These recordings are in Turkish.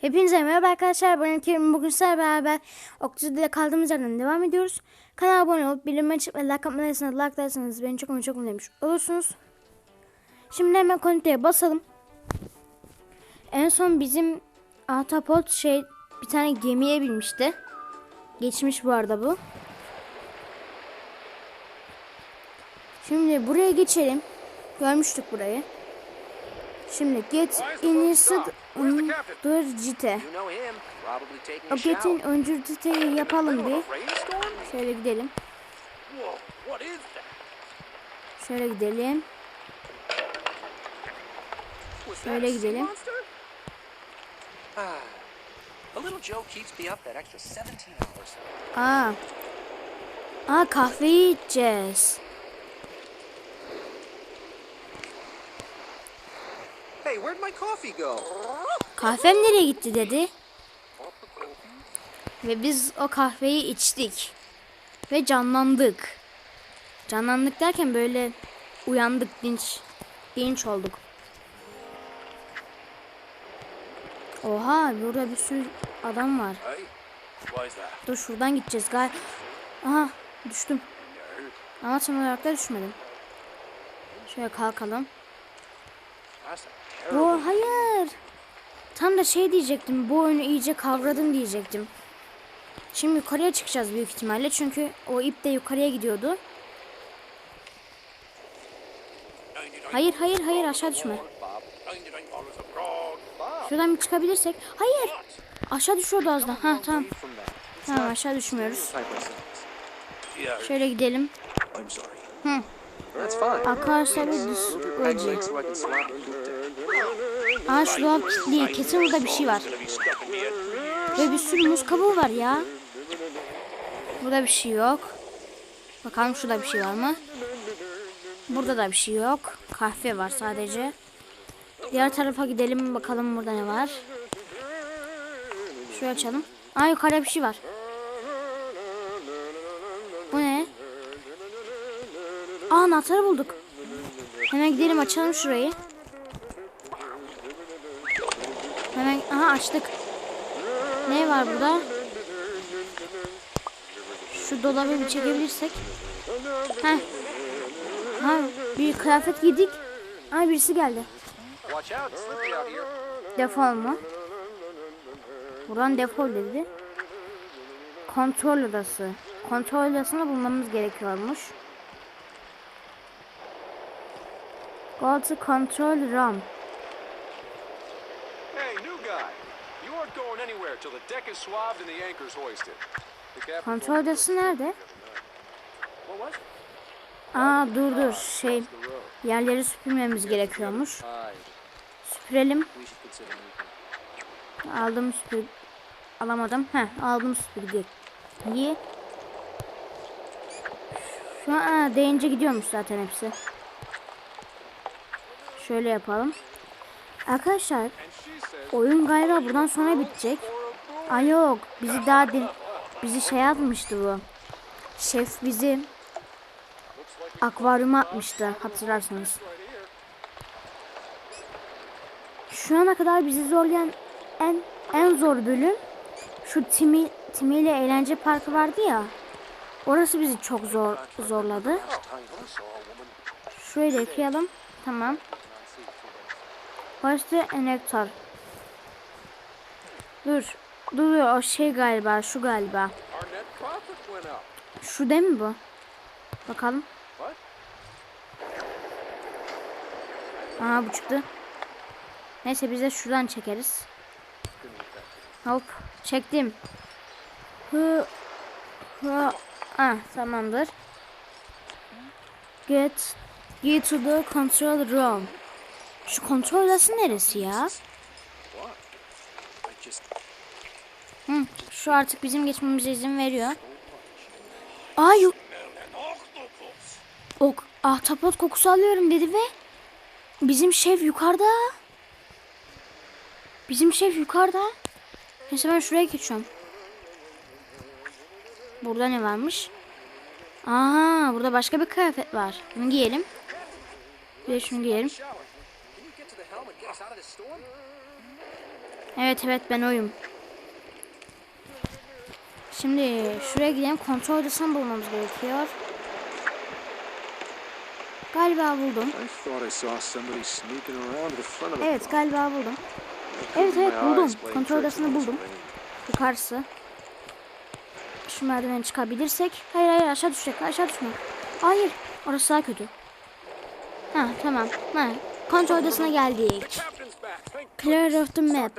Hepinize merhaba arkadaşlar. Ben Kerim. Bugün sizlerle beraber Okçu'da kaldığımız yerden devam ediyoruz. Kanala abone olup bildirim açıp ve like atmayı like dersanız beni çok ama çok mutlu olursunuz. Şimdi hemen konutaya basalım. En son bizim Ahtapot şey bir tane gemiye binmişti. Geçmiş bu arada bu. Şimdi buraya geçelim. Görmüştük burayı. Şimdi get probably taking O get'in öncürciteyi yapalım bir. Şöyle gidelim. Şöyle gidelim. Şöyle gidelim. monster? A little Joe keeps me up that extra 17 hours. Aa. Aa kahveyi içeceğiz. Hey, where'd my coffee go? Kahvem nereye gitti dedi. Ve biz o kahveyi içtik. Ve canlandık. Canlandık derken böyle uyandık dinç. Dinç olduk. Oha burada bir sürü adam var. Dur şuradan gideceğiz gal. Aha düştüm. Ama tam olarak da düşmedim. Şöyle kalkalım. Bu hayır. Tam da şey diyecektim. Bu oyunu iyice kavradım diyecektim. Şimdi yukarıya çıkacağız büyük ihtimalle. Çünkü o ip de yukarıya gidiyordu. Hayır hayır hayır aşağı düşme. Şuradan bir çıkabilirsek. Hayır. Aşağı düşüyordu az daha. Ha tamam. Tamam aşağı düşmüyoruz. Şöyle gidelim. Hı. Arkadaşlar bir Peg Aa şu dolap kilitli. Kesin burada bir şey var. Ve bir sürü muz kabuğu var ya. Burada bir şey yok. Bakalım şurada bir şey var mı? Burada da bir şey yok. Kahve var sadece. Diğer tarafa gidelim bakalım burada ne var. Şurayı açalım. Aa yukarıda bir şey var. Bu ne? Aa anahtarı bulduk. Hemen gidelim açalım şurayı. Hemen aha açtık. Ne var burada? Şu dolabı bir çekebilirsek. Heh. Ha, bir kıyafet giydik. Ay birisi geldi. Defol mu? Buradan defol dedi. Kontrol odası. Kontrol odasını bulmamız gerekiyormuş. Go to control room. Kontrol odası nerede? Aa dur dur şey yerleri süpürmemiz gerekiyormuş. Süpürelim. Aldım süpür alamadım. Heh aldım süpürge. İyi. Şu an aa, değince gidiyormuş zaten hepsi. Şöyle yapalım. Arkadaşlar oyun galiba buradan sonra bitecek. Ay yok bizi daha din bizi şey yapmıştı bu. Şef bizi akvaryuma atmıştı hatırlarsanız. Şu ana kadar bizi zorlayan en en zor bölüm şu Timi Timi ile eğlence parkı vardı ya. Orası bizi çok zor zorladı. Şurayı da yıkayalım. Tamam. Başta enektar. Dur. Dur o şey galiba şu galiba. Şu değil mi bu? Bakalım. Aha bu çıktı. Neyse biz de şuradan çekeriz. Hop çektim. Hı. Hı. Ah tamamdır. Get get to the control room. Şu kontrol odası neresi ya? Hı, şu artık bizim geçmemize izin veriyor. Aa yok. Ok, ahtapot kokusu alıyorum dedi ve bizim şef yukarıda. Bizim şef yukarıda. Neyse ben şuraya geçiyorum. Burada ne varmış? Aa, burada başka bir kıyafet var. Bunu giyelim. De şunu giyelim. Evet evet ben oyum. Şimdi şuraya gidelim. Kontrol odasını bulmamız gerekiyor. Galiba buldum. Evet galiba buldum. Evet evet buldum. Kontrol odasını buldum. Yukarısı. Şu merdiveni çıkabilirsek. Hayır hayır aşağı düşecek. Aşağı düşme. Hayır. Orası daha kötü. Ha tamam. Ha. Kontrol odasına geldik. Clear of the map.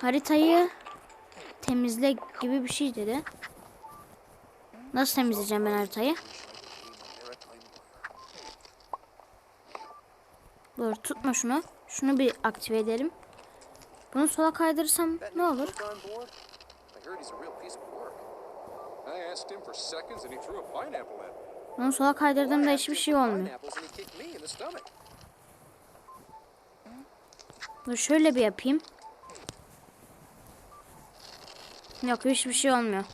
Haritayı temizle gibi bir şey dedi. Nasıl temizleyeceğim ben haritayı? Dur tutma şunu. Şunu bir aktive edelim. Bunu sola kaydırırsam ne olur? Bunu sola kaydırdığımda hiçbir şey olmuyor. Dur şöyle bir yapayım. Yok hiçbir şey olmuyor.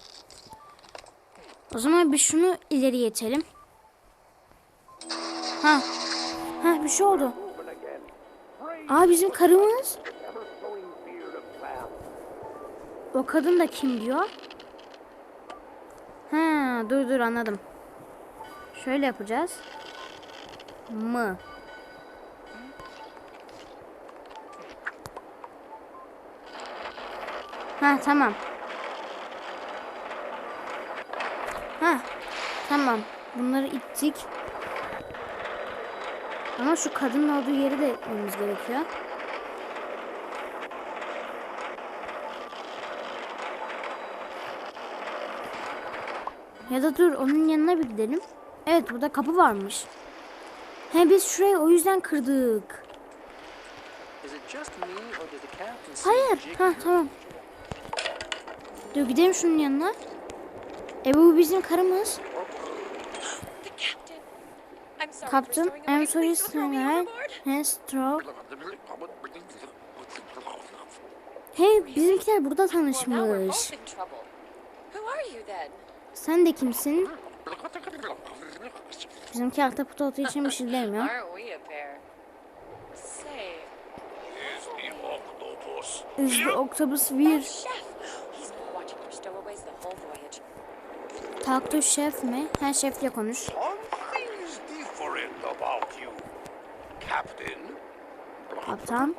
O zaman bir şunu ileri itelim. Ha. Ha bir şey oldu. Aa bizim karımız. O kadın da kim diyor? Ha dur dur anladım. Şöyle yapacağız. Mı. Ha tamam. Ha tamam. Bunları ittik. Ama şu kadının olduğu yeri de etmemiz gerekiyor. Ya da dur onun yanına bir gidelim. Evet burada kapı varmış. He biz şurayı o yüzden kırdık. Hayır. Ha tamam. Dur gidelim şunun yanına. E bu bizim karımız. The captain. I'm sorry. Has stroke. Hey bizimkiler burada tanışmış. Sen de kimsin? Bizimki ahtapot olduğu için bir şey demiyor. Is the octopus weird? Talk to chef mi? Ha şefle konuş. Kaptan.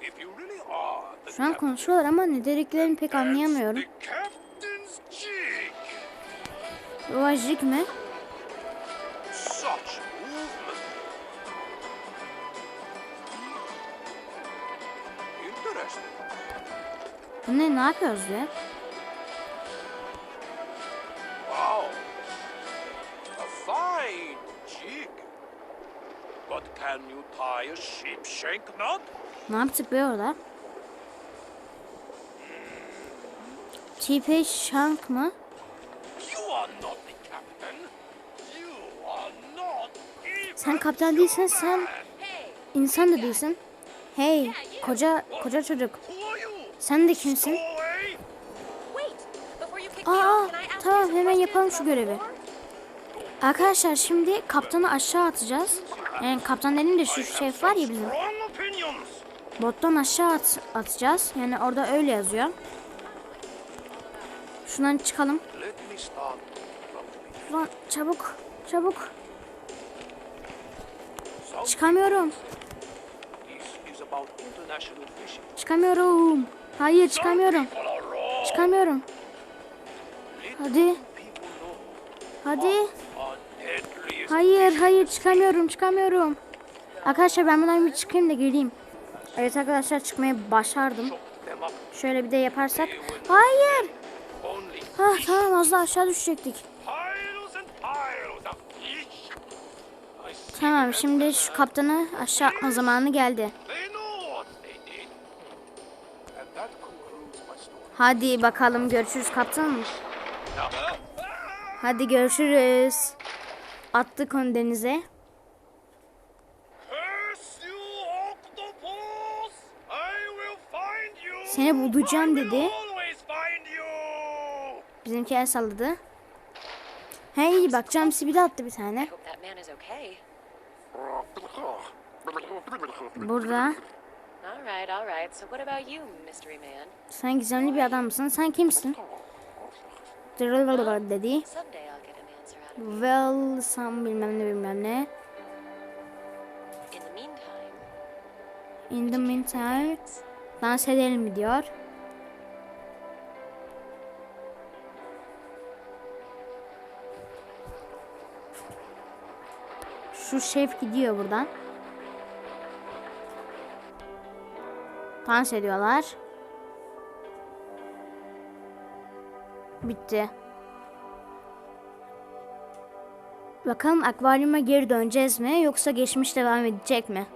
The Şu an konuşuyorlar ama ne dediklerini pek anlayamıyorum. Vajik mi? Bu ne? Ne yapıyoruz ya? Wow. A fine jig. But can you tie a sheep shank knot? Ne yaptık be orada? TP Shank mı? You are not the captain. You are not even Sen kaptan değilsen sen insan da değilsin. Hey koca koca çocuk. Sen de kimsin? Aa tamam hemen yapalım şu görevi. Arkadaşlar şimdi kaptanı aşağı atacağız. Yani kaptan dediğim de şu şef var ya bizim. Bottan aşağı at, atacağız. Yani orada öyle yazıyor. Şundan çıkalım. Şuradan çabuk çabuk. Çıkamıyorum. Çıkamıyorum. Hayır çıkamıyorum. Çıkamıyorum. Hadi. Hadi. Hayır hayır çıkamıyorum çıkamıyorum. Arkadaşlar ben buradan bir çıkayım da geleyim. Evet arkadaşlar çıkmayı başardım. Şöyle bir de yaparsak. Hayır. Ha tamam az daha aşağı düşecektik. Tamam şimdi şu kaptanı aşağı atma zamanı geldi. Hadi bakalım görüşürüz kaptanım. Hadi görüşürüz. Attık onu denize. Seni bulacağım dedi. Bizimki el salladı. Hey bak cam sibi de attı bir tane. Burada. All right, all right. So what about you, mystery man? Sen gizemli bir adam mısın? Sen kimsin? Dırırırır dedi. Well, some bilmem ne bilmem ne. In the meantime, dans edelim mi diyor. Şu şef gidiyor buradan. Dans ediyorlar. Bitti. Bakalım akvaryuma geri döneceğiz mi yoksa geçmiş devam edecek mi?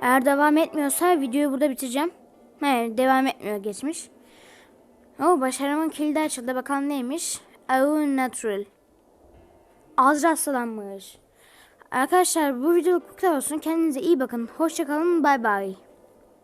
Eğer devam etmiyorsa videoyu burada bitireceğim. Hayır devam etmiyor geçmiş. O başarımın kilidi açıldı. Bakalım neymiş? Au natural. Az rastlanmış. Arkadaşlar bu videoluk bu kadar olsun. Kendinize iyi bakın. Hoşçakalın. Bay bay.